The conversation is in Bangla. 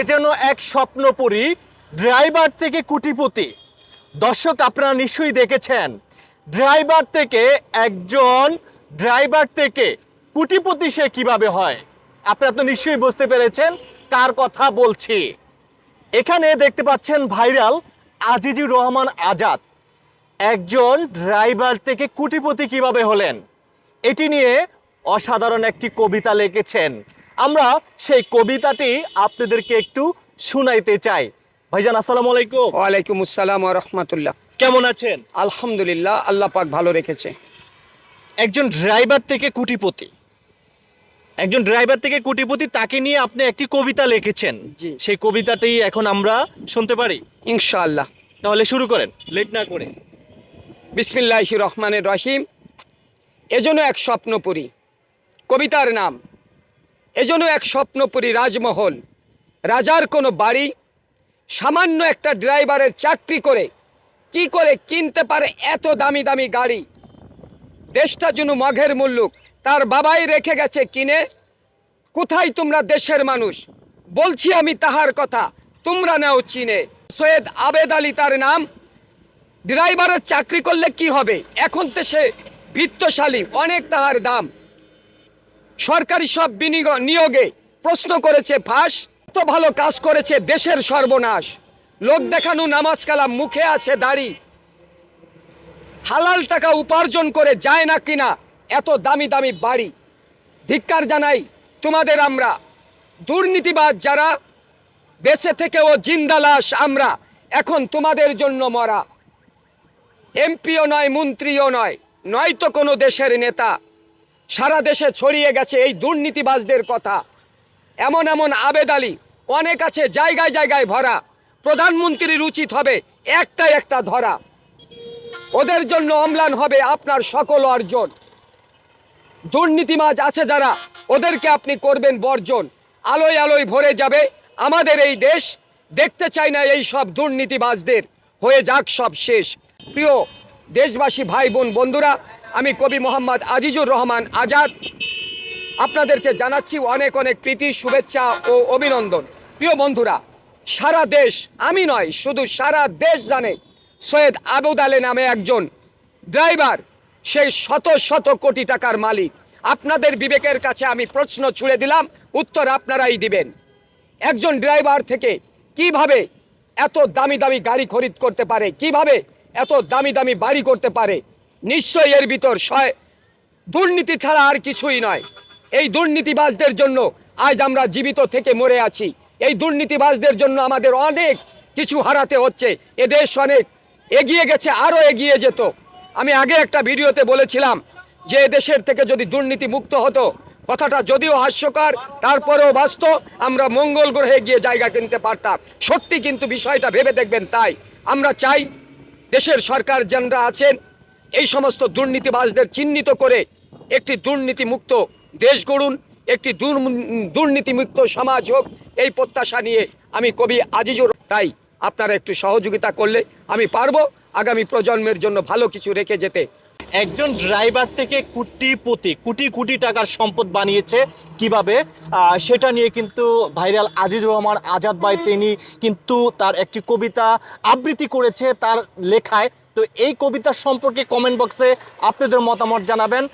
এ যেন এক স্বপ্নপুরী ড্রাইভার থেকে কুটিপতি। দর্শক, আপনারা নিশ্চয়ই দেখেছেন, ড্রাইভার থেকে একজন ড্রাইভার থেকে কুটিপতি সে কীভাবে হয়। আপনারা তো নিশ্চয়ই বুঝতে পেরেছেন কার কথা বলছি। এখানে দেখতে পাচ্ছেন ভাইরাল আজিজুর রহমান আজাদ। একজন ড্রাইভার থেকে কুটিপতি কীভাবে হলেন, এটি নিয়ে অসাধারণ একটি কবিতা লিখেছেন আমরা সেই কবিতাটি আপনাদেরকে একটু শুনাইতে চাই। ভাইজান আসসালামু আলাইকুম। ওয়ালাইকুম আসসালাম রহমতুল্লাহ। কেমন আছেন? আলহামদুলিল্লাহ আল্লাহ পাক ভালো রেখেছে। একজন ড্রাইভার থেকে কুটিপতি। একজন ড্রাইভার থেকে কুটিপতি তাকে নিয়ে আপনি একটি কবিতা লিখেছেন। সেই কবিতাটি এখন আমরা শুনতে পারি। ইনশাআল্লাহ। তাহলে শুরু করেন লেট না করে। বিসমিল্লাহ রহমানের রহিম। এজন্য এক স্বপ্নপুরী। কবিতার নাম এজন্য এক স্বপ্নপুরী রাজমহল, রাজার কোনো বাড়ি, সামান্য একটা ড্রাইভারের চাকরি করে কি করে কিনতে পারে এত দামি দামি গাড়ি? দেশটা যেন মঘের মুল্লুক, তার বাবাই রেখে গেছে কিনে। কোথায় তোমরা দেশের মানুষ? বলছি আমি তাহার কথা, তোমরা নাও চিনে। সৈয়দ আবেদ আলী তার নাম। ড্রাইভারের চাকরি করলে কি হবে? এখন তো সে বৃত্তশালী, অনেক তাহার দাম। সরকারি সব নিয়োগে প্রশ্ন করেছে ফাঁস, এত ভালো কাজ করেছে দেশের সর্বনাশ। লোক দেখানো নামাজ কালাম মুখে আছে দাড়ি। হালাল টাকা উপার্জন করে যায় না কিনা, এত দামি দামি বাড়ি। ধিক্কার জানাই তোমাদের আমরা। দুর্নীতিবাদ যারা, বেঁচে থেকেও জিন্দালাস আমরা, এখন তোমাদের জন্য মরা। এমপিও নয়, মন্ত্রীও নয়, নয়তো কোনো দেশের নেতা। সারা দেশে ছড়িয়ে গেছে এই দুর্নীতিবাজদের কথা। এমন এমন আবেদ আলী, অনেক আছে জায়গায় জায়গায় ভরা। প্রধানমন্ত্রীর উচিত হবে একটা একটা ধরা। ওদের জন্য অম্লান হবে আপনার সকল অর্জন। দুর্নীতিমাজ আছে যারা, ওদেরকে আপনি করবেন বর্জন। আলোয় আলোয় ভরে যাবে আমাদের এই দেশ। দেখতে চাই না এই সব দুর্নীতিবাজদের। হয়ে যাক সব শেষ। প্রিয় দেশবাসী, ভাই বোন, বন্ধুরা আমি কবি মোহাম্মদ আজিজুর রহমান আজাদ। আপনাদেরকে জানাচ্ছি অনেক অনেক প্রীতি, শুভেচ্ছা ও অভিনন্দন। প্রিয় বন্ধুরা, সারা দেশ আমি নয়, শুধু সারা দেশ জানে সৈয়দ আবুদ আলী নামে একজন ড্রাইভার। সেই শত শত কোটি টাকার মালিক। আপনাদের বিবেকের কাছে আমি প্রশ্ন ছুড়ে দিলাম, উত্তর আপনারাই দিবেন। একজন ড্রাইভার থেকে কীভাবে এত দামি দামি গাড়ি খরিদ করতে পারে? কীভাবে এত দামি দামি বাড়ি করতে পারে? নিশ্চয়ই এর ভিতর শয় দুর্নীতি ছাড়া আর কিছুই নয়। এই দুর্নীতিবাজদের জন্য আজ আমরা জীবিত থেকে মরে আছি। এই দুর্নীতিবাজদের জন্য আমাদের অনেক কিছু হারাতে হচ্ছে। এ দেশ অনেক এগিয়ে গেছে, আরও এগিয়ে যেত। আমি আগে একটা ভিডিওতে বলেছিলাম যে দেশের থেকে যদি দুর্নীতি মুক্ত হতো, কথাটা যদিও হাস্যকর, তারপরেও বাস্তব, আমরা মঙ্গল গ্রহে গিয়ে জায়গা কিনতে পারতাম। সত্যি কিন্তু বিষয়টা ভেবে দেখবেন তাই। আমরা চাই দেশের সরকার যারা আছেন এই সমস্ত দুর্নীতিবাজদের চিহ্নিত করে একটি দুর্নীতিমুক্ত দেশ গড়ুন, একটি দুর্নীতিমুক্ত সমাজ হোক, এই প্রত্যাশা নিয়ে আমি কবি আজিজুর তাই আপনারা একটু সহযোগিতা করলে আমি পারব। আগামী প্রজন্মের জন্য ভালো কিছু রেখে যেতে একজন ড্রাইভার থেকে কোটিপতি, কোটি কোটি টাকার সম্পদ বানিয়েছে কীভাবে? সেটা নিয়ে কিন্তু ভাইরাল আজিজ রহমান আজাদ ভাই, তিনি কিন্তু তার একটি কবিতা আবৃত্তি করেছে তার লেখায়। তো এই কবিতা সম্পর্কে কমেন্ট বক্সে আপনাদের মতামত জানাবেন।